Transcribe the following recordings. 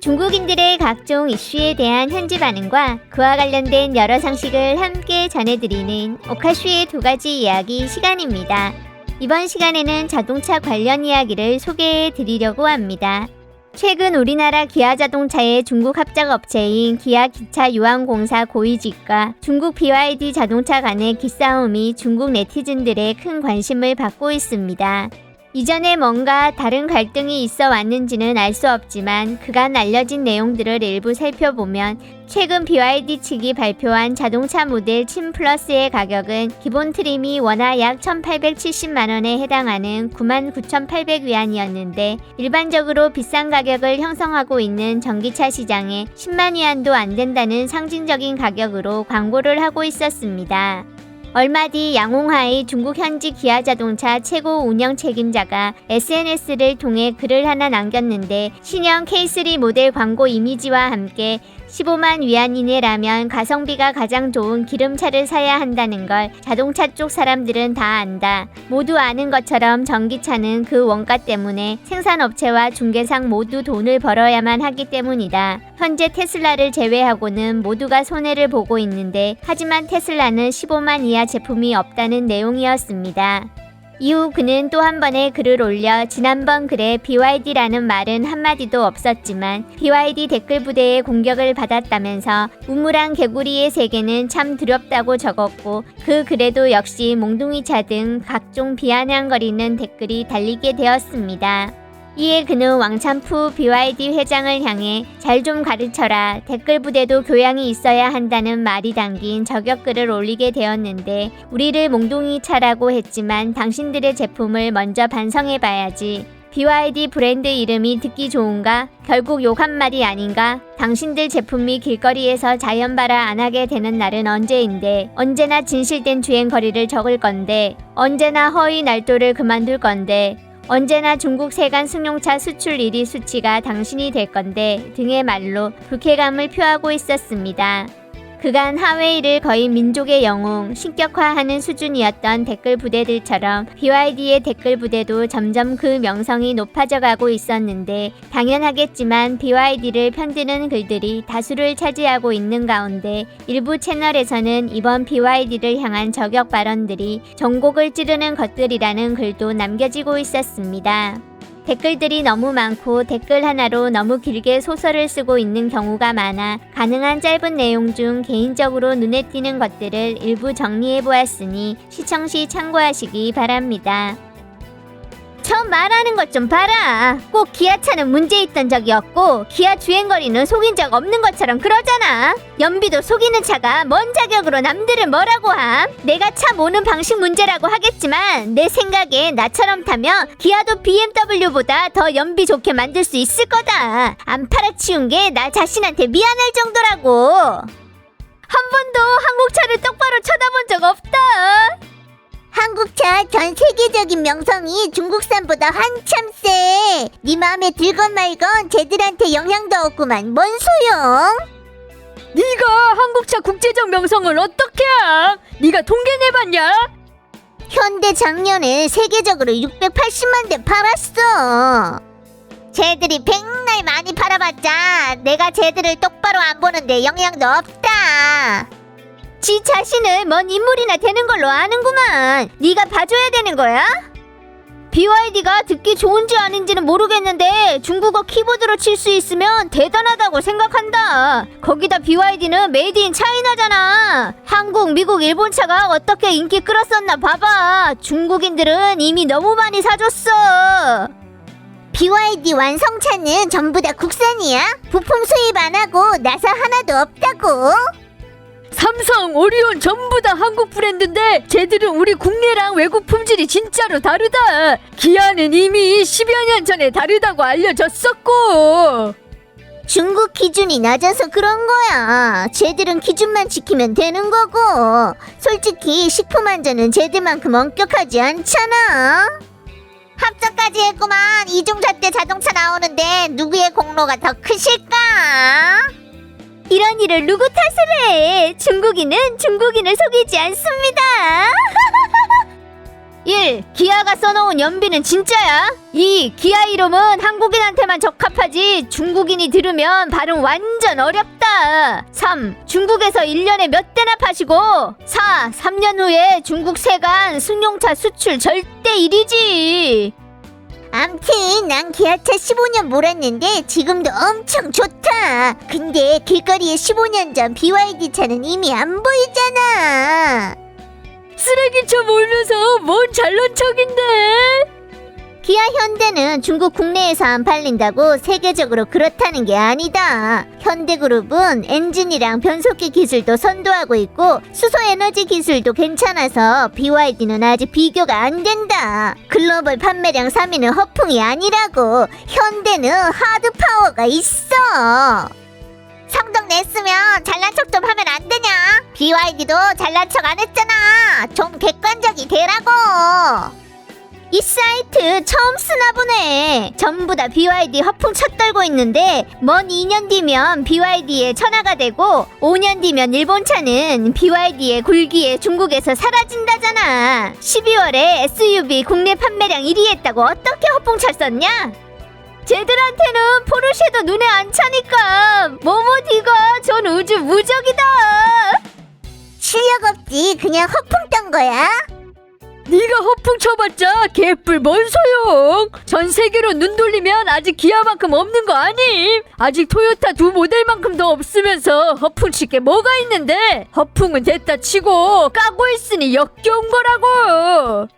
중국인들의 각종 이슈에 대한 현지 반응과 그와 관련된 여러 상식을 함께 전해드리는 오카슈의 두 가지 이야기 시간입니다. 이번 시간에는 자동차 관련 이야기를 소개해 드리려고 합니다. 최근 우리나라 기아 자동차의 중국 합작 업체인 기아 기차 유황공사 고위직과 중국 BYD 자동차 간의 기싸움이 중국 네티즌들의 큰 관심을 받고 있습니다. 이전에 뭔가 다른 갈등이 있어 왔는지는 알 수 없지만 그간 알려진 내용들을 일부 살펴보면 최근 BYD 측이 발표한 자동차 모델 친 플러스의 가격은 기본 트림이 원화 약 1,870만원에 해당하는 99,800위안이었는데 일반적으로 비싼 가격을 형성하고 있는 전기차 시장에 10만 위안도 안 된다는 상징적인 가격으로 광고를 하고 있었습니다. 얼마 뒤 양홍하의 중국 현지 기아 자동차 최고 운영 책임자가 SNS를 통해 글을 하나 남겼는데 신형 K3 모델 광고 이미지와 함께 15만 위안 이내라면 가성비가 가장 좋은 기름차를 사야 한다는 걸 자동차 쪽 사람들은 다 안다. 모두 아는 것처럼 전기차는 그 원가 때문에 생산업체와 중개상 모두 돈을 벌어야만 하기 때문이다. 현재 테슬라를 제외하고는 모두가 손해를 보고 있는데 하지만 테슬라는 15만 이하 제품이 없다는 내용이었습니다. 이후 그는 또 한 번의 글을 올려 지난번 글에 BYD라는 말은 한마디도 없었지만 BYD 댓글 부대의 공격을 받았다면서 우물한 개구리의 세계는 참 두렵다고 적었고 그 글에도 역시 몽둥이차 등 각종 비아냥거리는 댓글이 달리게 되었습니다. 이에 그는 왕찬푸 BYD 회장을 향해 잘 좀 가르쳐라. 댓글 부대도 교양이 있어야 한다는 말이 담긴 저격글을 올리게 되었는데 우리를 몽둥이 차라고 했지만 당신들의 제품을 먼저 반성해 봐야지. BYD 브랜드 이름이 듣기 좋은가? 결국 욕 한 마디 아닌가? 당신들 제품이 길거리에서 자연발화 안 하게 되는 날은 언제인데 언제나 진실된 주행 거리를 적을 건데 언제나 허위 날도를 그만둘 건데 언제나 중국 세관 승용차 수출 1위 수치가 당신이 될 건데 등의 말로 불쾌감을 표하고 있었습니다. 그간 하웨이를 거의 민족의 영웅, 신격화하는 수준이었던 댓글 부대들처럼 BYD의 댓글 부대도 점점 그 명성이 높아져 가고 있었는데 당연하겠지만 BYD를 편드는 글들이 다수를 차지하고 있는 가운데 일부 채널에서는 이번 BYD를 향한 저격 발언들이 전곡을 찌르는 것들이라는 글도 남겨지고 있었습니다. 댓글들이 너무 많고 댓글 하나로 너무 길게 소설을 쓰고 있는 경우가 많아 가능한 짧은 내용 중 개인적으로 눈에 띄는 것들을 일부 정리해 보았으니 시청 시 참고하시기 바랍니다. 저 말하는 것 좀 봐라. 꼭 기아차는 문제 있던 적이 없고 기아 주행거리는 속인 적 없는 것처럼 그러잖아. 연비도 속이는 차가 뭔 자격으로 남들을 뭐라고 함? 내가 차 모는 방식 문제라고 하겠지만 내 생각에 나처럼 타면 기아도 BMW보다 더 연비 좋게 만들 수 있을 거다. 안 팔아치운 게 나 자신한테 미안할 정도라고. 한 번도 한국 차를 똑바로 쳐다본 적 없다. 한국차 전 세계적인 명성이 중국산보다 한참 세. 네 마음에 들건 말건 쟤들한테 영향도 없구만. 뭔 소용? 네가 한국차 국제적 명성을 어떻게 함? 네가 통계 내봤냐? 현대 작년에 세계적으로 680만 대 팔았어. 쟤들이 백날 많이 팔아봤자 내가 쟤들을 똑바로 안 보는데 영향도 없다. 지 자신을 뭔 인물이나 되는 걸로 아는구만. 네가 봐줘야 되는 거야? BYD가 듣기 좋은지 아닌지는 모르겠는데 중국어 키보드로 칠 수 있으면 대단하다고 생각한다. 거기다 BYD는 메이드 인 차이나잖아. 한국, 미국, 일본 차가 어떻게 인기 끌었었나 봐봐. 중국인들은 이미 너무 많이 사줬어. BYD 완성차는 전부 다 국산이야. 부품 수입 안 하고 나사 하나도 없다고. 삼성, 오리온 전부 다 한국 브랜드인데 쟤들은 우리 국내랑 외국 품질이 진짜로 다르다. 기아는 이미 10여 년 전에 다르다고 알려졌었고. 중국 기준이 낮아서 그런 거야. 쟤들은 기준만 지키면 되는 거고. 솔직히 식품 안전은 쟤들만큼 엄격하지 않잖아. 합작까지 했구만. 이중차 때 자동차 나오는데 누구의 공로가 더 크실까? 이런 일을 누구 탓을 해? 중국인은 중국인을 속이지 않습니다. 1. 기아가 써놓은 연비는 진짜야? 2. 기아 이름은 한국인한테만 적합하지 중국인이 들으면 발음 완전 어렵다. 3. 중국에서 1년에 몇 대나 파시고 4. 3년 후에 중국 세관 승용차 수출 절대 1위지. 암튼 난 기아차 15년 몰았는데 지금도 엄청 좋다. 근데 길거리에 15년 전 BYD 차는 이미 안 보이잖아. 쓰레기차 몰면서 뭔 잘난 척인데? 기아 현대는 중국 국내에서 안 팔린다고 세계적으로 그렇다는 게 아니다. 현대그룹은 엔진이랑 변속기 기술도 선도하고 있고 수소 에너지 기술도 괜찮아서 BYD는 아직 비교가 안 된다. 글로벌 판매량 3위는 허풍이 아니라고. 현대는 하드 파워가 있어. 성적 냈으면 잘난 척 좀 하면 안 되냐? BYD도 잘난 척 안 했잖아. 좀 객관적이 되라고. 이 사이트 처음 쓰나 보네. 전부 다 BYD 허풍 쳤떨고 있는데 먼 2년 뒤면 BYD의 천하가 되고 5년 뒤면 일본 차는 BYD의 굴기에 중국에서 사라진다잖아. 12월에 SUV 국내 판매량 1위 했다고 어떻게 허풍 쳤었냐? 쟤들한테는 포르쉐도 눈에 안 차니까 모모디가 전 우주 무적이다. 실력 없지 그냥 허풍 떤 거야? 네가 허풍 쳐봤자 개뿔 뭔 소용? 전 세계로 눈 돌리면 아직 기아만큼 없는 거 아님? 아직 토요타 두 모델만큼도 없으면서 허풍 칠 게 뭐가 있는데? 허풍은 됐다 치고 까고 있으니 역겨운 거라고.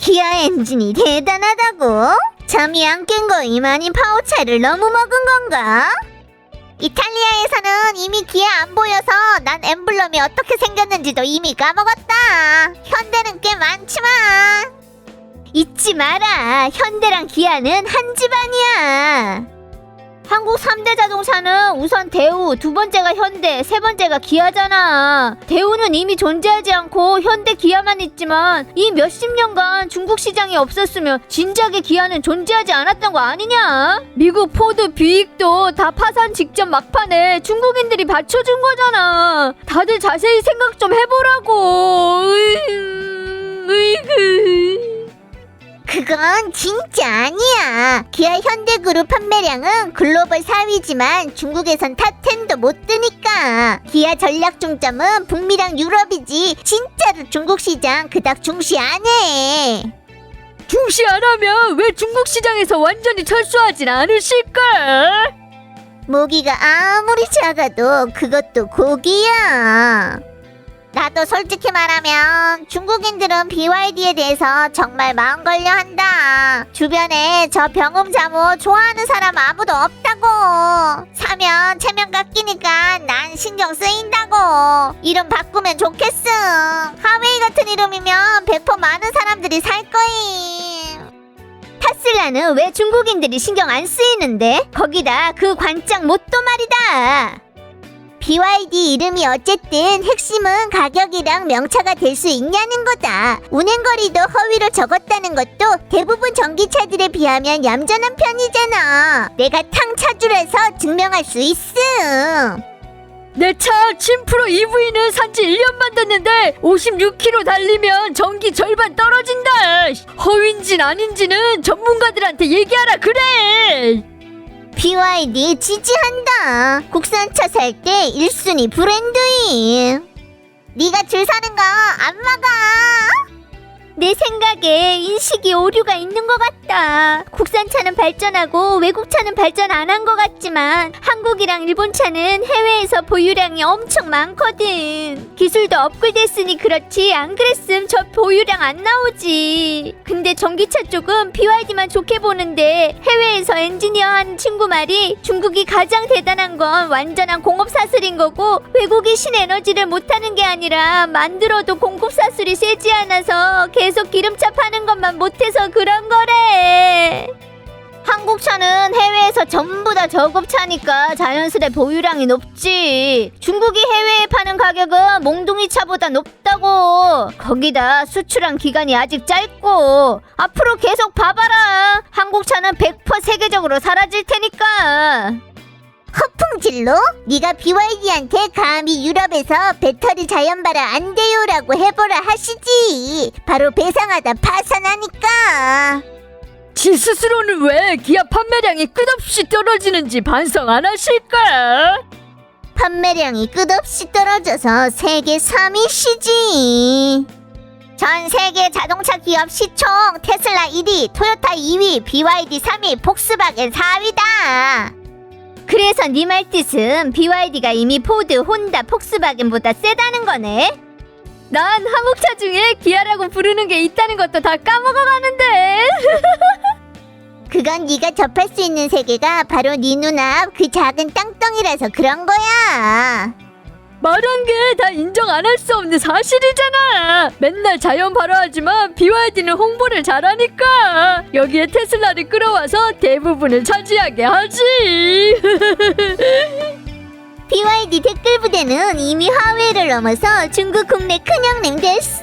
기아 엔진이 대단하다고? 잠이 안 깬 거 이만희 파워차를 너무 먹은 건가? 이탈리아에서는 이미 기아 안 보여서 난 엠블럼이 어떻게 생겼는지도 이미 까먹었다. 현대는. 잊지 마라. 현대랑 기아는 한 집안이야. 한국 3대 자동차는 우선 대우, 두 번째가 현대, 세 번째가 기아잖아. 대우는 이미 존재하지 않고 현대 기아만 있지만 이 몇십 년간 중국 시장이 없었으면 진작에 기아는 존재하지 않았던 거 아니냐? 미국 포드 뷰익도 다 파산 직전 막판에 중국인들이 받쳐준 거잖아. 다들 자세히 생각 좀 해보라고. 으이그. 그건 진짜 아니야. 기아 현대그룹 판매량은 글로벌 4위지만 중국에선 탑10도 못 드니까. 기아 전략 중점은 북미랑 유럽이지. 진짜로 중국 시장 그닥 중시 안 해. 중시 안 하면 왜 중국 시장에서 완전히 철수하진 않으실까? 모기가 아무리 작아도 그것도 고기야. 나도 솔직히 말하면 중국인들은 BYD에 대해서 정말 마음 걸려 한다. 주변에 저 병음 자모 좋아하는 사람 아무도 없다고. 사면 체면 깎이니까 난 신경 쓰인다고. 이름 바꾸면 좋겠음. 하웨이 같은 이름이면 100% 많은 사람들이 살 거임. 타슬라는 왜 중국인들이 신경 안 쓰이는데? 거기다 그 관장 못도 말이다. BYD 이름이 어쨌든 핵심은 가격이랑 명차가 될 수 있냐는 거다. 운행거리도 허위로 적었다는 것도 대부분 전기차들에 비하면 얌전한 편이잖아. 내가 탕 차주라서 증명할 수 있음. 내차 침프로 EV는 산지 1년만 됐는데 56km 달리면 전기 절반 떨어진다. 허위인진 아닌지는 전문가들한테 얘기하라 그래. BYD 지지한다. 국산차 살 때 1순위 브랜드임. 네가 줄 사는 거 안 막아. 내 생각에 인식이 오류가 있는 것 같다. 국산차는 발전하고 외국차는 발전 안 한 것 같지만 한국이랑 일본차는 해외에서 보유량이 엄청 많거든. 기술도 업글됐으니 그렇지 안 그랬음 저 보유량 안 나오지. 근데 전기차 쪽은 BYD만 좋게 보는데 해외에서 엔지니어 한 친구 말이 중국이 가장 대단한 건 완전한 공업 사슬인 거고 외국이 신에너지를 못하는 게 아니라 만들어도 공급 사슬이 세지 않아서 계속 기름차 파는 것만 못해서 그런 거래. 한국 차는 해외에서 전부 다 저급차니까 자연스레 보유량이 높지. 중국이 해외에 파는 가격은 몽둥이 차보다 높다고. 거기다 수출한 기간이 아직 짧고 앞으로 계속 봐봐라. 한국 차는 100% 세계적으로 사라질 테니까. 허풍 성질로? 네가 BYD한테 감히 유럽에서 배터리 자연 발화 안 돼요라고 해보라 하시지. 바로 배상하다 파산하니까. 지 스스로는 왜 기아 판매량이 끝없이 떨어지는지 반성 안 하실까? 판매량이 끝없이 떨어져서 세계 3위시지. 전 세계 자동차 기업 시총 테슬라 1위, 토요타 2위, BYD 3위, 폭스바겐 4위다. 그래서 네 말 뜻은 BYD가 이미 포드, 혼다, 폭스바겐보다 세다는 거네? 난 한국 차 중에 기아라고 부르는 게 있다는 것도 다 까먹어가는데. 그건 네가 접할 수 있는 세계가 바로 네 눈앞 그 작은 땅덩이라서 그런 거야. 말한 게 다 인정 안 할 수 없는 사실이잖아. 맨날 자연 발화하지만 BYD는 홍보를 잘하니까 여기에 테슬라를 끌어와서 대부분을 차지하게 하지. BYD 댓글 부대는 이미 화웨이를 넘어서 중국 국내 큰형님 됐어.